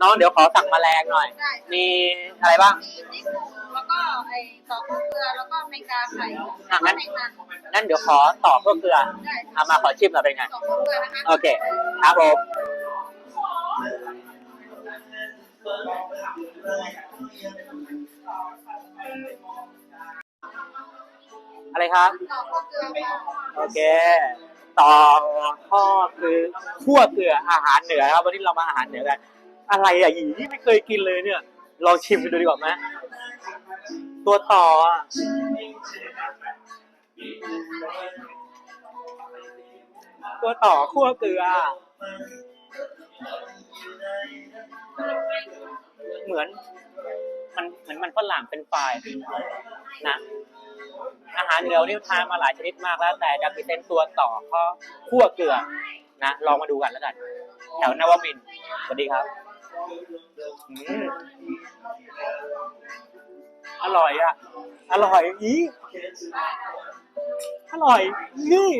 น้องเดี๋ยวขอสั่งแมลงหน่อย ได้มีอะไรบ้าง มีจิ๊กหมูแล้วก็ไอ้ต่อข้าวเกลือแล้วก็แมงดาไข่อะงั้น แมงมันงั้นเดี๋ยวขอต่อเพื่อเกลือได้เอามาขอชิมหน่อยเป็นไงต่อข้าวเกลือนะคะโอเค ครับผมอะไรครับต่อข้าวเกลือค่ะโอเค ต่อข้อคือขั้วเกลืออาหารเหนือครับ วันนี้เรามาอาหารเหนือกัน อะไรอะหยีไม่เคยกินเลยเนี่ยลองชิมกันดูดีกว่าไหมตัวต่ออะตัวต่อขั้วเกลือ เหมือน มันเหมือนมันฝรั่งเป็นไฟรายนะ อาหารเหนือนี่ทานมาหลายชนิดมากแล้ว แต่จะพิเศษตัวต่อข้อคั่วเกลือนะลองมาดูกันแล้วกัน แถวนวมินสวัสดีครับ อืมอร่อยอะ อร่อย อีอร่อย นี่